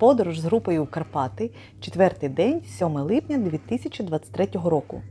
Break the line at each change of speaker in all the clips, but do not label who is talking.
Подорож з групою в Карпати, четвертий день, 7 липня 2023 року.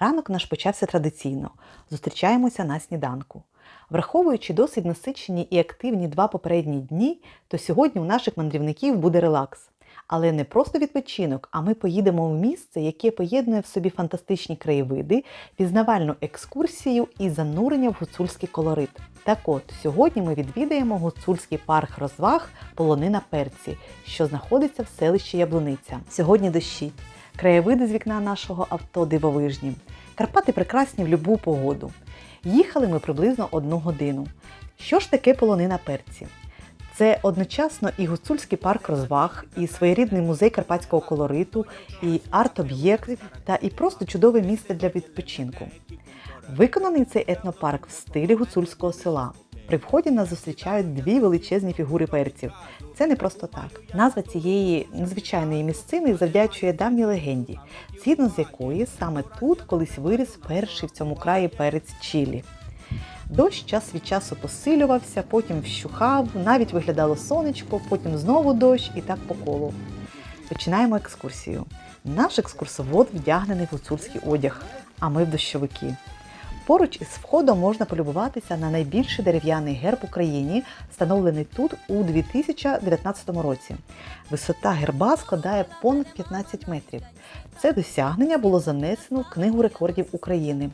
Ранок наш почався традиційно. Зустрічаємося на сніданку. Враховуючи досить насичені і активні два попередні дні, то сьогодні у наших мандрівників буде релакс. Але не просто відпочинок, а ми поїдемо в місце, яке поєднує в собі фантастичні краєвиди, пізнавальну екскурсію і занурення в гуцульський колорит. Так от, сьогодні ми відвідаємо гуцульський парк розваг Полонина Перці, що знаходиться в селищі Яблуниця. Сьогодні дощі. Краєвиди з вікна нашого авто дивовижні. Карпати прекрасні в любу погоду. Їхали ми приблизно одну годину. Що ж таке полонина перці? Це одночасно і гуцульський парк розваг, і своєрідний музей карпатського колориту, і арт-об'єкт, та і просто чудове місце для відпочинку. Виконаний цей етнопарк в стилі гуцульського села. При вході нас зустрічають дві величезні фігури перців. Це не просто так. Назва цієї незвичайної місцини завдячує давній легенді, згідно з якої саме тут колись виріс перший в цьому краї перець Чілі. Дощ час від часу посилювався, потім вщухав, навіть виглядало сонечко, потім знову дощ і так по колу. Починаємо екскурсію. Наш екскурсовод вдягнений в гуцульський одяг, а ми в дощовики. Поруч із входом можна полюбуватися на найбільший дерев'яний герб Україні, встановлений тут у 2019 році. Висота герба складає понад 15 метрів. Це досягнення було занесено в Книгу рекордів України.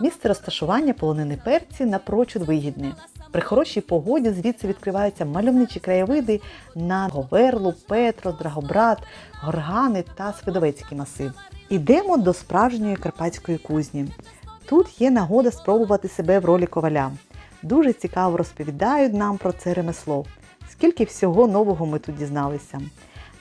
Місце розташування полонини перці напрочуд вигідне. При хорошій погоді звідси відкриваються мальовничі краєвиди на Говерлу, Петро, Драгобрат, Горгани та Свидовецький масив. Ідемо до справжньої карпатської кузні. Тут є нагода спробувати себе в ролі коваля. Дуже цікаво розповідають нам про це ремесло. Скільки всього нового ми тут дізналися.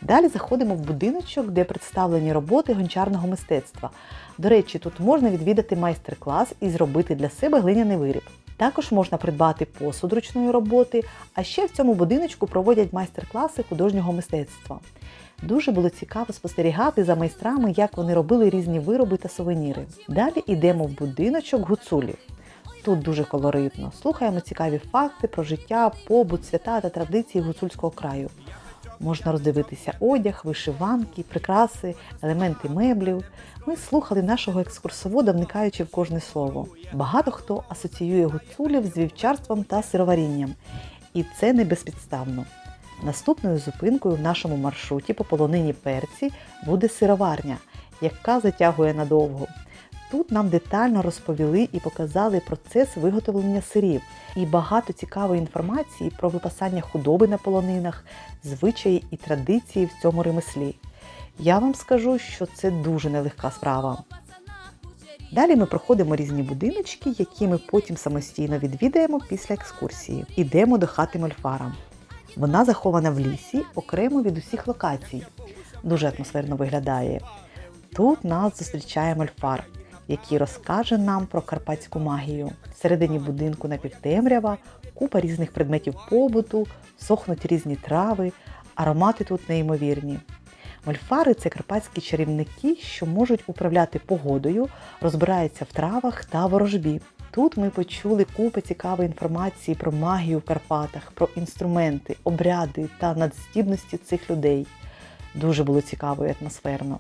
Далі заходимо в будиночок, де представлені роботи гончарного мистецтва. До речі, тут можна відвідати майстер-клас і зробити для себе глиняний виріб. Також можна придбати посуд ручної роботи, а ще в цьому будиночку проводять майстер-класи художнього мистецтва. Дуже було цікаво спостерігати за майстрами, як вони робили різні вироби та сувеніри. Далі йдемо в будиночок гуцулів. Тут дуже колоритно. Слухаємо цікаві факти про життя, побут, свята та традиції гуцульського краю. Можна роздивитися одяг, вишиванки, прикраси, елементи меблів. Ми слухали нашого екскурсовода, вникаючи в кожне слово. Багато хто асоціює гуцулів з вівчарством та сироварінням, і це не безпідставно. Наступною зупинкою в нашому маршруті по полонині перці буде сироварня, яка затягує надовго. Тут нам детально розповіли і показали процес виготовлення сирів і багато цікавої інформації про випасання худоби на полонинах, звичаї і традиції в цьому ремеслі. Я вам скажу, що це дуже нелегка справа. Далі ми проходимо різні будиночки, які ми потім самостійно відвідаємо після екскурсії. Ідемо до хати Мольфара. Вона захована в лісі окремо від усіх локацій. Дуже атмосферно виглядає. Тут нас зустрічає Мольфар, який розкаже нам про карпатську магію. Всередині будинку напівтемрява, купа різних предметів побуту, сохнуть різні трави, аромати тут неймовірні. Мольфари це карпатські чарівники, що можуть управляти погодою, розбираються в травах та ворожбі. Тут ми почули купи цікавої інформації про магію в Карпатах, про інструменти, обряди та надздібності цих людей. Дуже було цікаво і атмосферно.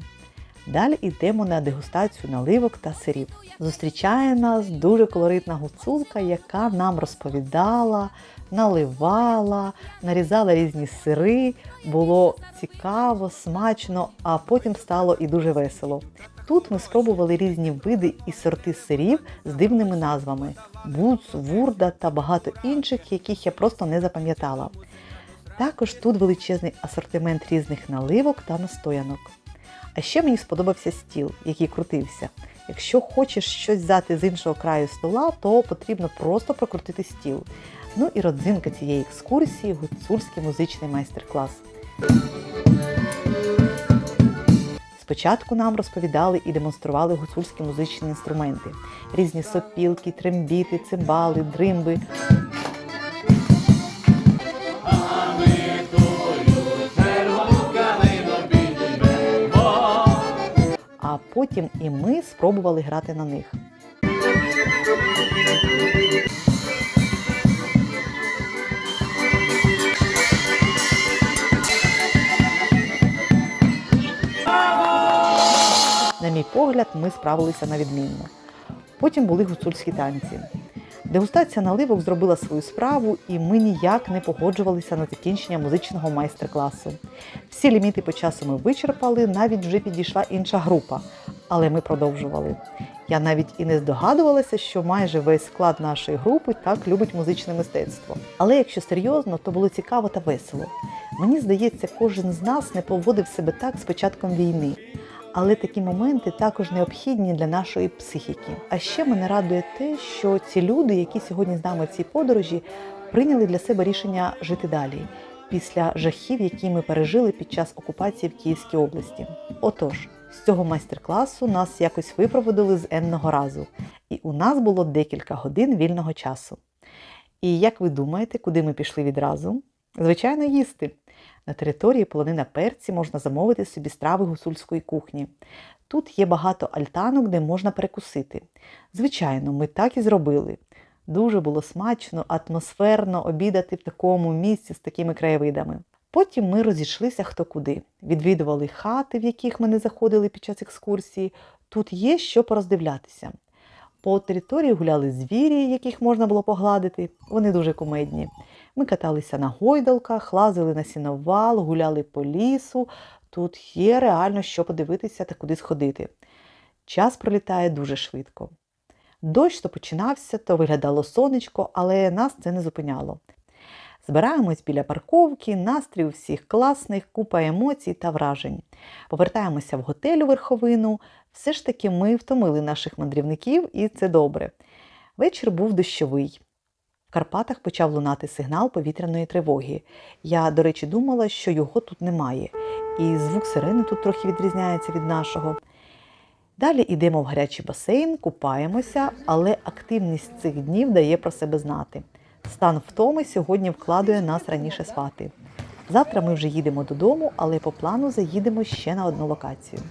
Далі йдемо на дегустацію наливок та сирів. Зустрічає нас дуже колоритна гуцулка, яка нам розповідала, наливала, нарізала різні сири. Було цікаво, смачно, а потім стало і дуже весело. Тут ми спробували різні види і сорти сирів з дивними назвами: буц, вурда та багато інших, яких я просто не запам'ятала. Також тут величезний асортимент різних наливок та настоянок. А ще мені сподобався стіл, який крутився. Якщо хочеш щось взяти з іншого краю стола, то потрібно просто прокрутити стіл. Ну і родзинка цієї екскурсії гуцульський музичний майстер-клас. Спочатку нам розповідали і демонстрували гуцульські музичні інструменти: різні сопілки, трембіти, цимбали, дримби. а потім і ми спробували грати на них. На мій погляд, ми справилися на відмінно. Потім були гуцульські танці. Дегустація наливок зробила свою справу, і ми ніяк не погоджувалися на закінчення музичного майстер-класу. Всі ліміти по часу ми вичерпали, навіть вже підійшла інша група, але ми продовжували. Я навіть і не здогадувалася, що майже весь склад нашої групи так любить музичне мистецтво. Але якщо серйозно, то було цікаво та весело. Мені здається, кожен з нас не поводив себе так з початком війни. Але такі моменти також необхідні для нашої психіки. А ще мене радує те, що ці люди, які сьогодні з нами в цій подорожі, прийняли для себе рішення жити далі після жахів, які ми пережили під час окупації в Київській області. Отож, з цього майстер-класу нас якось випроводили з енного разу, і у нас було декілька годин вільного часу. І як ви думаєте, куди ми пішли відразу? Звичайно, їсти. На території полонина перці можна замовити собі страви гусульської кухні. Тут є багато альтанок, де можна перекусити. Звичайно, ми так і зробили. Дуже було смачно, атмосферно обідати в такому місці з такими краєвидами. Потім ми розійшлися хто куди. Відвідували хати, в яких ми не заходили під час екскурсії. Тут є що пороздивлятися. По території гуляли звірі, яких можна було погладити. Вони дуже кумедні. Ми каталися на гойдалках, лазили на сіновал, гуляли по лісу. Тут є реально що подивитися та куди сходити. Час пролітає дуже швидко. Дощ то починався, то виглядало сонечко, але нас це не зупиняло. Збираємось біля парковки, настрій у всіх класних, купа емоцій та вражень. Повертаємося в готель у верховину. Все ж таки ми втомили наших мандрівників, і це добре. Вечір був дощовий. В Карпатах почав лунати сигнал повітряної тривоги. Я, до речі, думала, що його тут немає, і звук сирени тут трохи відрізняється від нашого. Далі йдемо в гарячий басейн, купаємося, але активність цих днів дає про себе знати. Стан втоми сьогодні вкладує нас раніше спати. Завтра ми вже їдемо додому, але по плану заїдемо ще на одну локацію.